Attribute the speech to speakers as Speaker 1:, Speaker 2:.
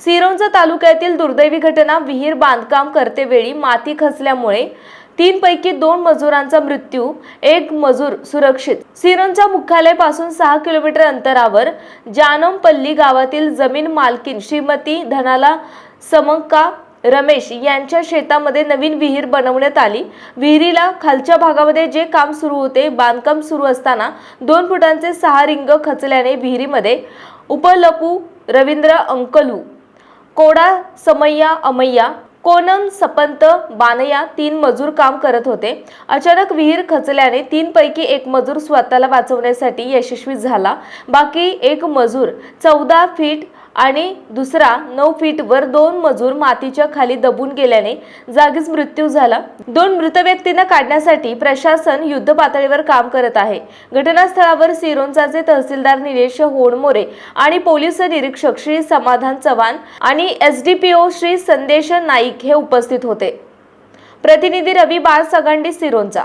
Speaker 1: सिरोंजा तालुक्यातील दुर्दैवी घटना विहीर बांधकाम करतेवेळी माती खचल्यामुळे तीन पैकी दोन मजुरांचा मृत्यू एक मजूर सुरक्षित. सिरोंच्या मुख्यालयापासून सहा किलोमीटर अंतरावर जानमपल्ली गावातील जमीन मालकीन श्रीमती धनाला समंका रमेश यांच्या शेतामध्ये नवीन विहीर बनवण्यात आली. विहिरीला खालच्या भागामध्ये जे काम सुरू होते बांधकाम सुरू असताना दोन फुटांचे सहा रिंग खचल्याने विहिरीमध्ये उपलपू रवींद्र अंकलू कोडा समय्या अमय्या कोनम सपंत बानया तीन मजूर काम करत होते. अचानक विहीर खचल्याने तीन पैकी एक मजूर स्वतःला वाचवण्यासाठी यशस्वी झाला. बाकी एक मजूर चौदा फीट आणि दुसरा नऊ फीट वर दोन मजूर मातीच्या खाली दबून गेल्याने जागीच मृत्यू झाला. दोन मृत व्यक्तींना काढण्यासाठी प्रशासन युद्ध पातळीवर काम करत आहे. घटनास्थळावर सिरोंचाचे तहसीलदार निलेश होणमोरे आणि पोलीस निरीक्षक श्री समाधान चव्हाण आणि S D P O Shri Sandesh Naik हे उपस्थित होते. प्रतिनिधी रवी बाळ सगंडी सिरोंचा.